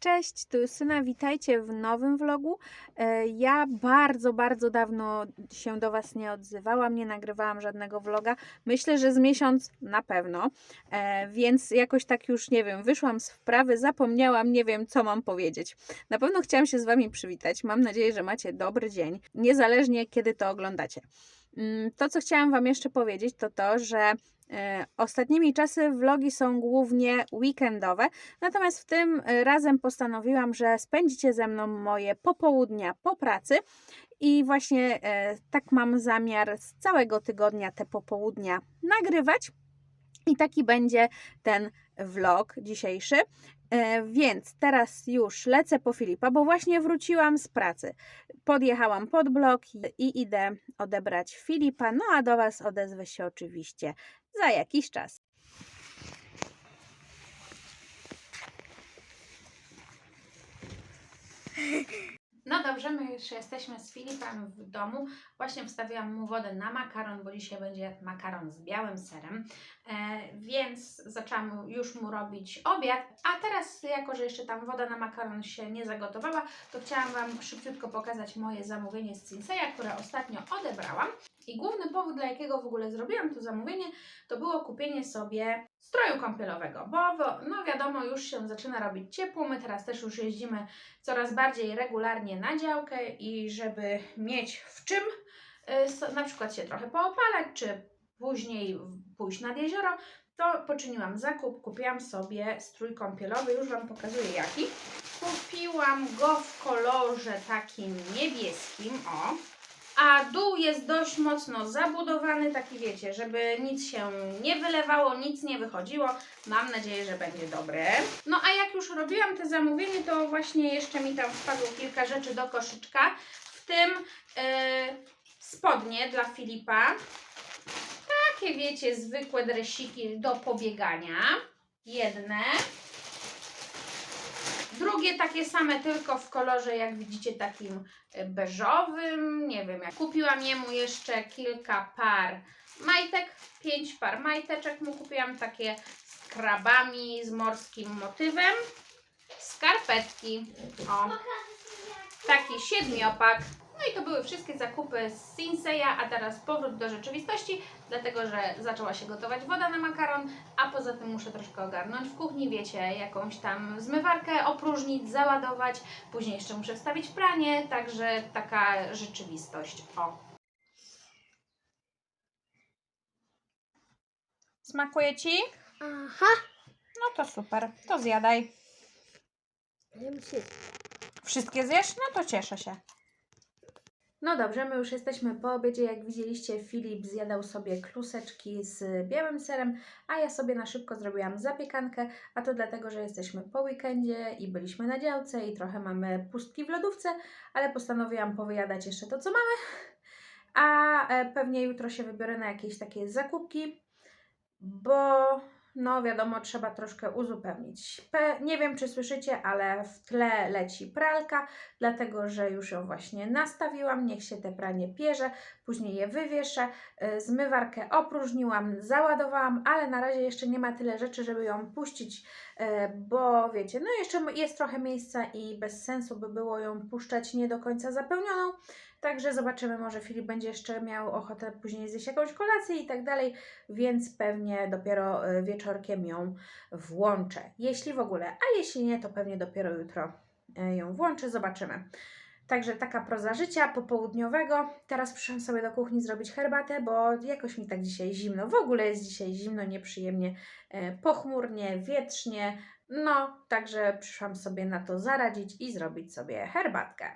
Cześć, tu Justyna, witajcie w nowym vlogu. E, Ja bardzo, bardzo dawno się do Was nie odzywałam, nie nagrywałam żadnego vloga. Myślę, że z miesiąc na pewno, E, więc jakoś tak już, nie wiem, wyszłam z wprawy, zapomniałam, nie wiem, co mam powiedzieć. Na pewno chciałam się z Wami przywitać. Mam nadzieję, że macie dobry dzień, niezależnie kiedy to oglądacie. Mm, To, co chciałam Wam jeszcze powiedzieć, to to, że e, ostatnimi czasy vlogi są głównie weekendowe, Natomiast w tym y, razem postanowiłam, że spędzicie ze mną moje popołudnia po pracy i właśnie e, tak mam zamiar z całego tygodnia te popołudnia nagrywać. I taki będzie ten vlog dzisiejszy. E, Więc teraz już lecę po Filipa, bo właśnie wróciłam z pracy. Podjechałam pod blok i, idę odebrać Filipa. No a do Was odezwę się oczywiście za jakiś czas. No dobrze, my już jesteśmy z Filipem w domu. Właśnie wstawiłam mu wodę na makaron, bo dzisiaj będzie makaron z białym serem. E, więc zaczęłam już mu robić obiad. A teraz, jako że jeszcze tam woda na makaron się nie zagotowała, to chciałam Wam szybciutko pokazać moje zamówienie z Cinseya, które ostatnio odebrałam. I główny powód, dla jakiego w ogóle zrobiłam to zamówienie, to było kupienie sobie stroju kąpielowego, bo no wiadomo, już się zaczyna robić ciepło. My teraz też już jeździmy coraz bardziej regularnie na działkę i żeby mieć w czym y, na przykład się trochę poopalać, czy później pójść nad jezioro, to poczyniłam zakup, kupiłam sobie strój kąpielowy, już Wam pokazuję jaki. Kupiłam go w kolorze takim niebieskim, o. A dół jest dość mocno zabudowany, taki wiecie, żeby nic się nie wylewało, nic nie wychodziło. Mam nadzieję, że będzie dobre. No a jak już robiłam te zamówienie, to właśnie jeszcze mi tam wpadło kilka rzeczy do koszyczka, w tym e, spodnie dla Filipa. Takie wiecie, zwykłe dresiki do pobiegania. Jedne. Drugie takie same, tylko w kolorze, jak widzicie, takim e, beżowym. Nie wiem, jak kupiłam jemu jeszcze kilka par majtek, pięć par majteczek mu kupiłam, takie z krabami, z morskim motywem. Skarpetki, o, taki siedmiopak. No i to były wszystkie zakupy z Sinseya, a teraz powrót do rzeczywistości, dlatego że zaczęła się gotować woda na makaron, a poza tym muszę troszkę ogarnąć w kuchni, wiecie, jakąś tam zmywarkę opróżnić, załadować, później jeszcze muszę wstawić pranie, także taka rzeczywistość. O. Smakuje Ci? Aha. No to super, to zjadaj. Wszystkie zjesz? No to cieszę się. No dobrze, my już jesteśmy po obiedzie. Jak widzieliście, Filip zjadał sobie kluseczki z białym serem, a ja sobie na szybko zrobiłam zapiekankę, a to dlatego, że jesteśmy po weekendzie i byliśmy na działce i trochę mamy pustki w lodówce, ale postanowiłam powyjadać jeszcze to, co mamy. A e, pewnie jutro się wybiorę na jakieś takie zakupki, bo no wiadomo, trzeba troszkę uzupełnić. Pe- nie wiem, czy słyszycie, ale w tle leci pralka, dlatego że już ją właśnie nastawiłam. Niech się te pranie pierze, później je wywieszę. Y, Zmywarkę opróżniłam, załadowałam, ale na razie jeszcze nie ma tyle rzeczy, żeby ją puścić, y, bo wiecie, no jeszcze jest trochę miejsca i bez sensu by było ją puszczać nie do końca zapełnioną. Także zobaczymy, może Filip będzie jeszcze miał ochotę później zjeść jakąś kolację i tak dalej, więc pewnie dopiero y, wieczorkiem ją włączę. Jeśli w ogóle, a jeśli nie, to pewnie dopiero jutro y, ją włączę, zobaczymy. Także taka proza życia popołudniowego. Teraz przyszłam sobie do kuchni zrobić herbatę, bo jakoś mi tak dzisiaj zimno. W ogóle jest dzisiaj zimno, nieprzyjemnie, e, pochmurnie, wietrznie. No, także przyszłam sobie na to zaradzić i zrobić sobie herbatkę.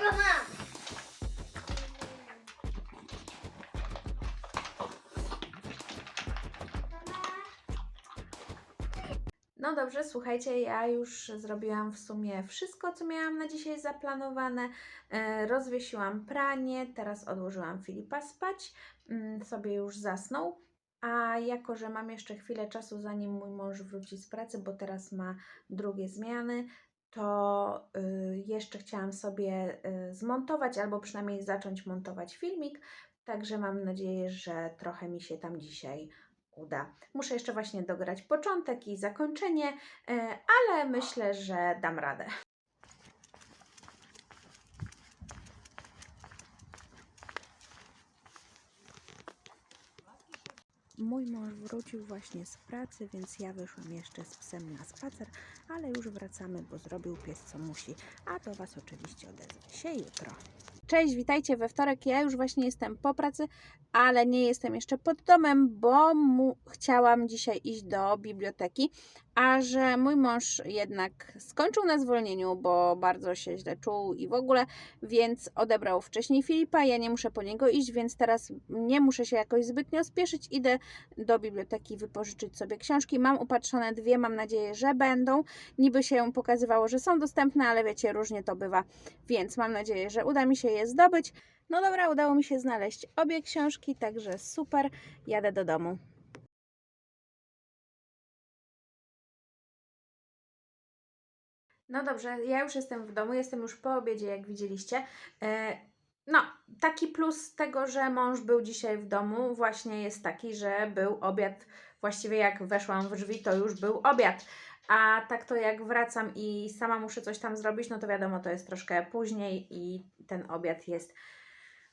Aha! No dobrze, słuchajcie, ja już zrobiłam w sumie wszystko, co miałam na dzisiaj zaplanowane. E, rozwiesiłam pranie, teraz odłożyłam Filipa spać, mm, sobie już zasnął. A jako, że mam jeszcze chwilę czasu, zanim mój mąż wróci z pracy, bo teraz ma drugie zmiany, to y, jeszcze chciałam sobie y, zmontować, albo przynajmniej zacząć montować filmik. Także mam nadzieję, że trochę mi się tam dzisiaj uda. Muszę jeszcze właśnie dograć początek i zakończenie, e, ale myślę, że dam radę. Mój mąż wrócił właśnie z pracy, więc ja wyszłam jeszcze z psem na spacer, ale już wracamy, bo zrobił pies co musi, a do Was oczywiście odezwę się jutro. Cześć, witajcie we wtorek. Ja już właśnie jestem po pracy, ale nie jestem jeszcze pod domem, bo mu chciałam dzisiaj iść do biblioteki, a że mój mąż jednak skończył na zwolnieniu, bo bardzo się źle czuł i w ogóle, więc odebrał wcześniej Filipa. Ja nie muszę po niego iść, więc teraz nie muszę się jakoś zbytnio spieszyć. Idę do biblioteki wypożyczyć sobie książki. Mam upatrzone dwie, mam nadzieję, że będą. Niby się pokazywało, że są dostępne, ale wiecie, różnie to bywa, więc mam nadzieję, że uda mi się je zdobyć. No dobra, udało mi się znaleźć obie książki, także super. Jadę do domu. No dobrze, ja już jestem w domu, jestem już po obiedzie, jak widzieliście. E, No, taki plus tego, że mąż był dzisiaj w domu, właśnie jest taki, że był obiad. Właściwie jak weszłam w drzwi, to już był obiad. A tak to jak wracam i sama muszę coś tam zrobić, no to wiadomo, to jest troszkę później i ten obiad jest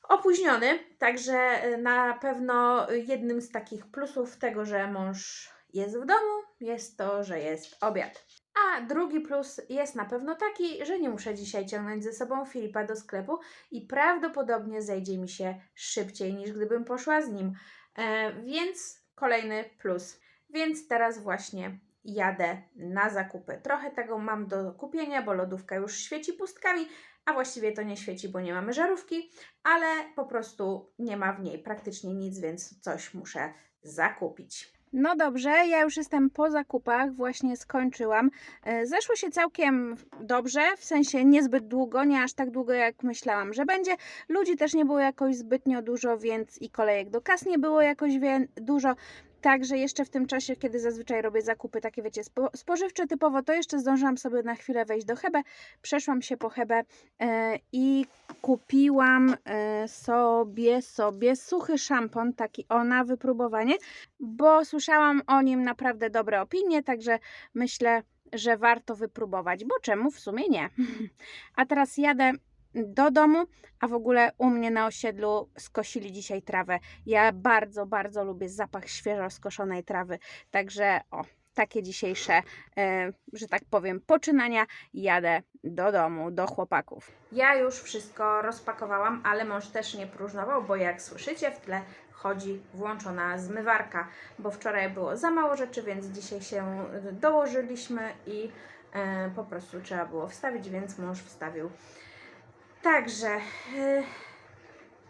opóźniony. Także e, na pewno jednym z takich plusów tego, że mąż jest w domu, jest to, że jest obiad. A drugi plus jest na pewno taki, że nie muszę dzisiaj ciągnąć ze sobą Filipa do sklepu i prawdopodobnie zejdzie mi się szybciej niż gdybym poszła z nim. E, więc kolejny plus. Więc teraz właśnie jadę na zakupy. Trochę tego mam do kupienia, bo lodówka już świeci pustkami, a właściwie to nie świeci, bo nie mamy żarówki, ale po prostu nie ma w niej praktycznie nic, więc coś muszę zakupić. No dobrze, ja już jestem po zakupach, właśnie skończyłam. E, Zeszło się całkiem dobrze, w sensie niezbyt długo, nie aż tak długo jak myślałam, że będzie. Ludzi też nie było jakoś zbytnio dużo, więc i kolejek do kas nie było jakoś dużo. Także jeszcze w tym czasie, kiedy zazwyczaj robię zakupy takie, wiecie, spo, spożywcze typowo, to jeszcze zdążyłam sobie na chwilę wejść do Hebe. Przeszłam się po Hebe e, i kupiłam e, sobie, sobie suchy szampon, taki o na wypróbowanie, bo słyszałam o nim naprawdę dobre opinie, także myślę, że warto wypróbować, bo czemu w sumie nie. A teraz jadę do domu, a w ogóle u mnie na osiedlu skosili dzisiaj trawę. Ja bardzo, bardzo lubię zapach świeżo skoszonej trawy, także o, takie dzisiejsze, e, że tak powiem, poczynania. Jadę do domu, do chłopaków. Ja już wszystko rozpakowałam, ale mąż też nie próżnował, bo jak słyszycie w tle chodzi włączona zmywarka, bo wczoraj było za mało rzeczy, więc dzisiaj się dołożyliśmy i e, po prostu trzeba było wstawić, więc mąż wstawił. Także e,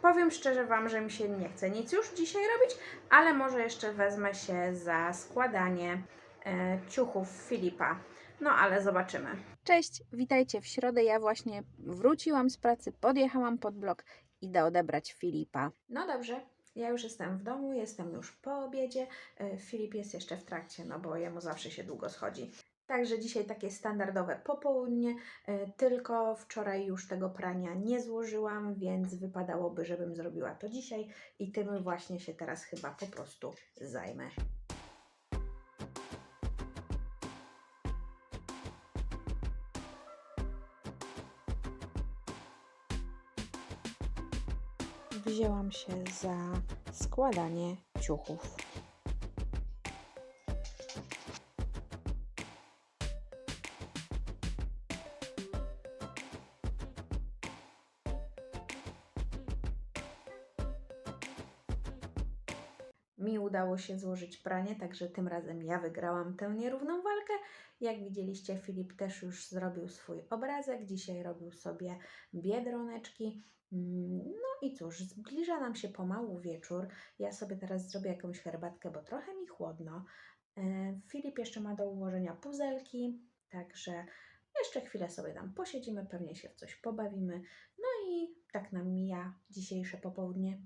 powiem szczerze Wam, że mi się nie chce nic już dzisiaj robić, ale może jeszcze wezmę się za składanie e, ciuchów Filipa. No ale zobaczymy. Cześć, witajcie w środę. Ja właśnie wróciłam z pracy, podjechałam pod blok, idę odebrać Filipa. No dobrze, ja już jestem w domu, jestem już po obiedzie. E, Filip jest jeszcze w trakcie, no bo jemu zawsze się długo schodzi. Także dzisiaj takie standardowe popołudnie, e, tylko wczoraj już tego prania nie złożyłam, więc wypadałoby, żebym zrobiła to dzisiaj i tym właśnie się teraz chyba po prostu zajmę. Wzięłam się za składanie ciuchów. Udało się złożyć pranie, także tym razem ja wygrałam tę nierówną walkę. Jak widzieliście, Filip też już zrobił swój obrazek. Dzisiaj robił sobie biedroneczki. Mm, No i cóż, zbliża nam się pomału wieczór. Ja sobie teraz zrobię jakąś herbatkę, bo trochę mi chłodno. E, Filip jeszcze ma do ułożenia puzelki, także jeszcze chwilę sobie tam posiedzimy, pewnie się w coś pobawimy. No i tak nam mija dzisiejsze popołudnie.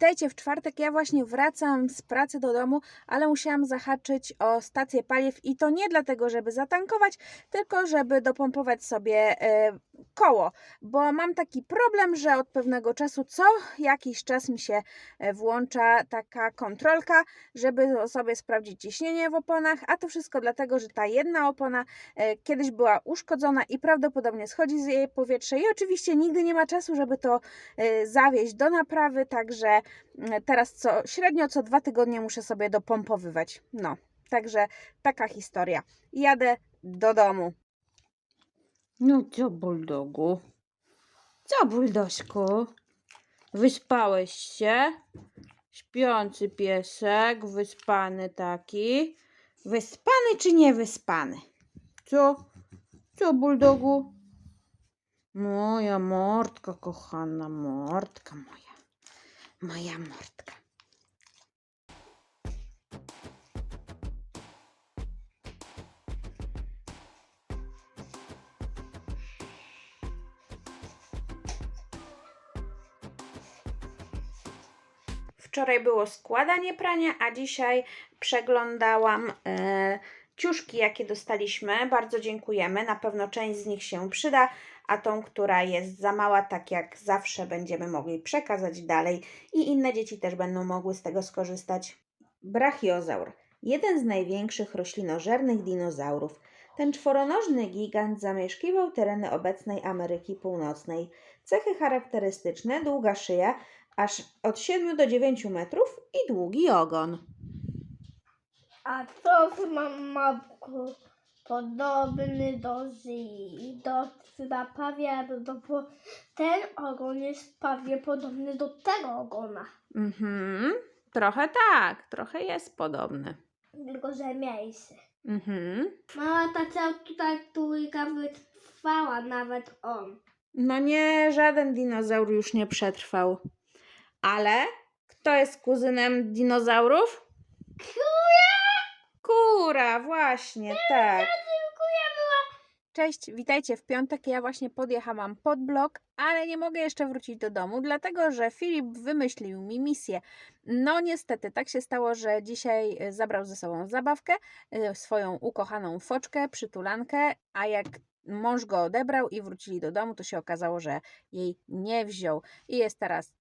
Witajcie w czwartek. Ja właśnie wracam z pracy do domu, ale musiałam zahaczyć o stację paliw i to nie dlatego, żeby zatankować, tylko żeby dopompować sobie e, koło, bo mam taki problem, że od pewnego czasu co jakiś czas mi się e, włącza taka kontrolka, żeby sobie sprawdzić ciśnienie w oponach, a to wszystko dlatego, że ta jedna opona e, kiedyś była uszkodzona i prawdopodobnie schodzi z jej powietrze i oczywiście nigdy nie ma czasu, żeby to e, zawieźć do naprawy, także mm, teraz co średnio co dwa tygodnie muszę sobie dopompowywać. No, także taka historia. Jadę do domu. No co, buldogu? Co, buldożku? Wyspałeś się? Śpiący piesek, wyspany taki. Wyspany czy nie wyspany? Co? Co, buldogu? Moja mordka, kochana mordka moja. Moja mordka. Wczoraj było składanie prania, a dzisiaj przeglądałam e, ciuszki, jakie dostaliśmy. Bardzo dziękujemy. Na pewno część z nich się przyda, a tą, która jest za mała, tak jak zawsze, będziemy mogli przekazać dalej i inne dzieci też będą mogły z tego skorzystać. Brachiozaur. Jeden z największych roślinożernych dinozaurów. Ten czworonożny gigant zamieszkiwał tereny obecnej Ameryki Północnej. Cechy charakterystyczne: długa szyja, aż od 7 do 9 metrów i długi ogon. A to mam mapku podobny do Zii, do chyba pawia, do, do, ten ogon jest prawie podobny do tego ogona, Mhm, trochę tak, trochę jest podobny. tylko że mniejszy. Mhm. Mała ta cała tutaj trójka wytrwała nawet on. No nie, żaden dinozaur już nie przetrwał. Ale kto jest kuzynem dinozaurów? Kura, właśnie, tak. Cześć, witajcie w piątek. Ja właśnie podjechałam pod blok, ale nie mogę jeszcze wrócić do domu, dlatego że Filip wymyślił mi misję. No niestety, tak się stało, że dzisiaj e, zabrał ze sobą zabawkę, e, swoją ukochaną foczkę, przytulankę, a jak mąż go odebrał i wrócili do domu, to się okazało, że jej nie wziął. I jest teraz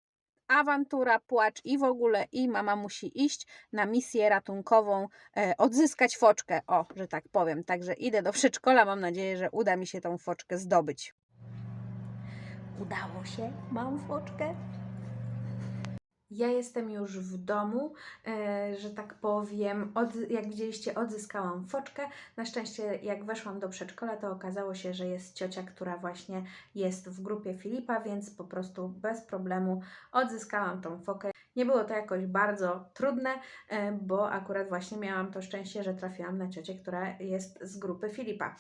awantura, płacz i w ogóle, i mama musi iść na misję ratunkową, e, odzyskać foczkę, o, że tak powiem. Także idę do przedszkola, mam nadzieję, że uda mi się tą foczkę zdobyć. Udało się, mam foczkę. Ja jestem już w domu, e, że tak powiem. Od, jak widzieliście, odzyskałam foczkę. Na szczęście, jak weszłam do przedszkola, to okazało się, że jest ciocia, która właśnie jest w grupie Filipa, więc po prostu bez problemu odzyskałam tą fokę. Nie było to jakoś bardzo trudne, e, bo akurat właśnie miałam to szczęście, że trafiłam na ciocię, która jest z grupy Filipa.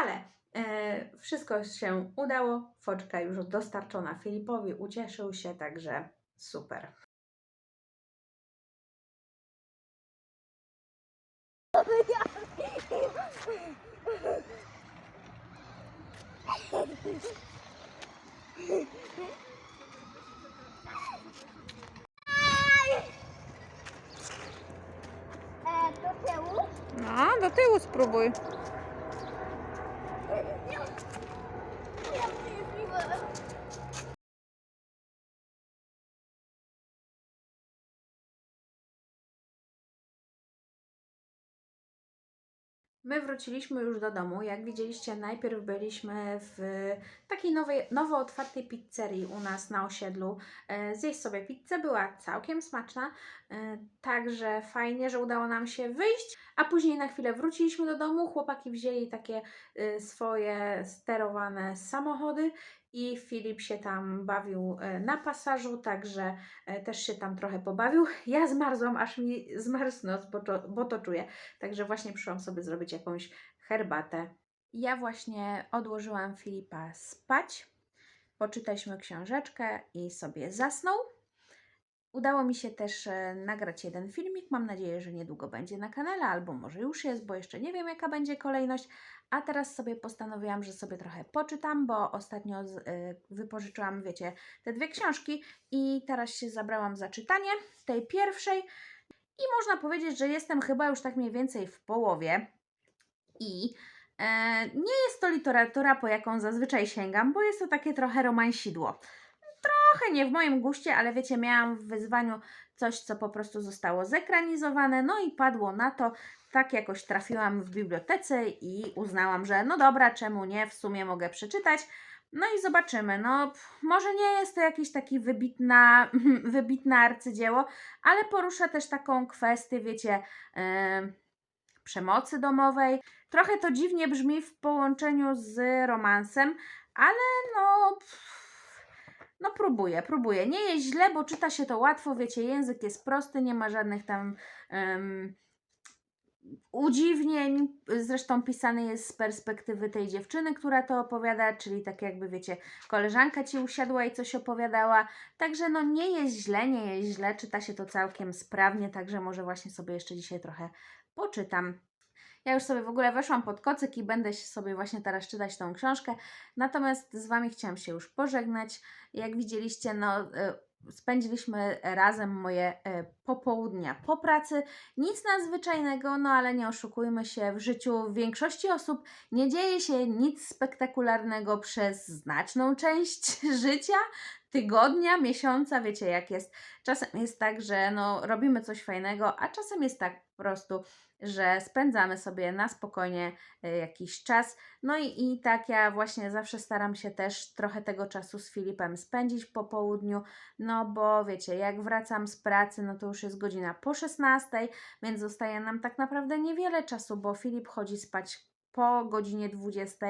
Ale e, wszystko się udało. Foczka już dostarczona Filipowi, ucieszył się, także super. E, do tyłu? No, do tyłu spróbuj. Ja przyjemniwe. My wróciliśmy już do domu. Jak widzieliście, najpierw byliśmy w takiej nowej, nowo otwartej pizzerii u nas na osiedlu. E, Zjeść sobie pizzę, była całkiem smaczna, e, także fajnie, że udało nam się wyjść. A później na chwilę wróciliśmy do domu. Chłopaki wzięli takie e, swoje sterowane samochody i Filip się tam bawił e, na pasażu, także e, też się tam trochę pobawił. Ja zmarzłam, aż mi zmarzł nos, bo to, bo to czuję. Także właśnie przyszłam sobie zrobić jakąś herbatę. Ja właśnie odłożyłam Filipa spać. Poczytaliśmy książeczkę i sobie zasnął. Udało mi się też e, nagrać jeden filmik. Mam nadzieję, że niedługo będzie na kanale, albo może już jest, bo jeszcze nie wiem, jaka będzie kolejność. A teraz sobie postanowiłam, że sobie trochę poczytam, bo ostatnio y, wypożyczyłam, wiecie, te dwie książki i teraz się zabrałam za czytanie tej pierwszej. I można powiedzieć, że jestem chyba już tak mniej więcej w połowie. I e, nie jest to literatura, po jaką zazwyczaj sięgam, bo jest to takie trochę romansidło. Trochę nie w moim guście, ale wiecie, miałam w wyzwaniu coś, co po prostu zostało zekranizowane, no i padło na to. Tak jakoś trafiłam w bibliotece i uznałam, że no dobra, czemu nie, w sumie mogę przeczytać. No i zobaczymy. No, może nie jest to jakiś taki wybitna, wybitne arcydzieło, ale porusza też taką kwestię, wiecie, em, przemocy domowej. Trochę to dziwnie brzmi w połączeniu z romansem, ale no. pff, No próbuję, próbuję. Nie jest źle, bo czyta się to łatwo, wiecie, język jest prosty, nie ma żadnych tam em, udziwnień. Zresztą pisany jest z perspektywy tej dziewczyny, która to opowiada, czyli tak jakby wiecie, koleżanka ci usiadła i coś opowiadała. Także no nie jest źle, nie jest źle, czyta się to całkiem sprawnie, także może właśnie sobie jeszcze dzisiaj trochę poczytam. Ja już sobie w ogóle weszłam pod kocyk i będę sobie właśnie teraz czytać tą książkę. Natomiast z Wami chciałam się już pożegnać. Jak widzieliście, no e, spędziliśmy razem moje e, popołudnia po pracy. Nic nadzwyczajnego, no ale nie oszukujmy się, w życiu większości osób nie dzieje się nic spektakularnego przez znaczną część życia, tygodnia, miesiąca, wiecie jak jest. Czasem jest tak, że no, robimy coś fajnego, a czasem jest tak po prostu, że spędzamy sobie na spokojnie e, jakiś czas. No i, i tak ja właśnie zawsze staram się też trochę tego czasu z Filipem spędzić po południu, no bo wiecie, jak wracam z pracy, no to już jest godzina po 16, więc zostaje nam tak naprawdę niewiele czasu, bo Filip chodzi spać po godzinie 20,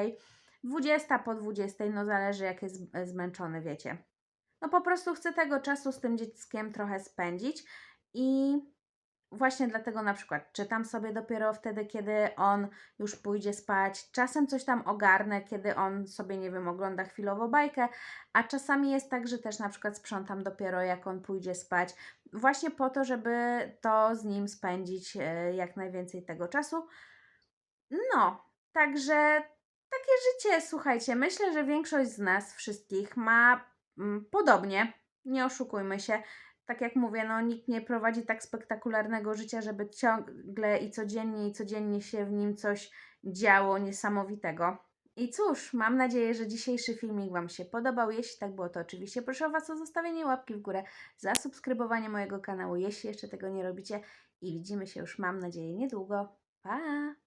20 po 20, no zależy jak jest z- zmęczony, wiecie. No po prostu chcę tego czasu z tym dzieckiem trochę spędzić i właśnie dlatego na przykład czytam sobie dopiero wtedy, kiedy on już pójdzie spać. Czasem coś tam ogarnę, kiedy on sobie, nie wiem, ogląda chwilowo bajkę, a czasami jest tak, że też na przykład sprzątam dopiero jak on pójdzie spać. Właśnie po to, żeby to z nim spędzić e, jak najwięcej tego czasu. No, także takie życie, słuchajcie, myślę, że większość z nas wszystkich ma mm, podobnie. Nie oszukujmy się tak jak mówię, no nikt nie prowadzi tak spektakularnego życia, żeby ciągle i codziennie i codziennie się w nim coś działo niesamowitego. I cóż, mam nadzieję, że dzisiejszy filmik Wam się podobał. Jeśli tak było, to oczywiście proszę Was o zostawienie łapki w górę, zasubskrybowanie mojego kanału, jeśli jeszcze tego nie robicie. I widzimy się już, mam nadzieję, niedługo. Pa!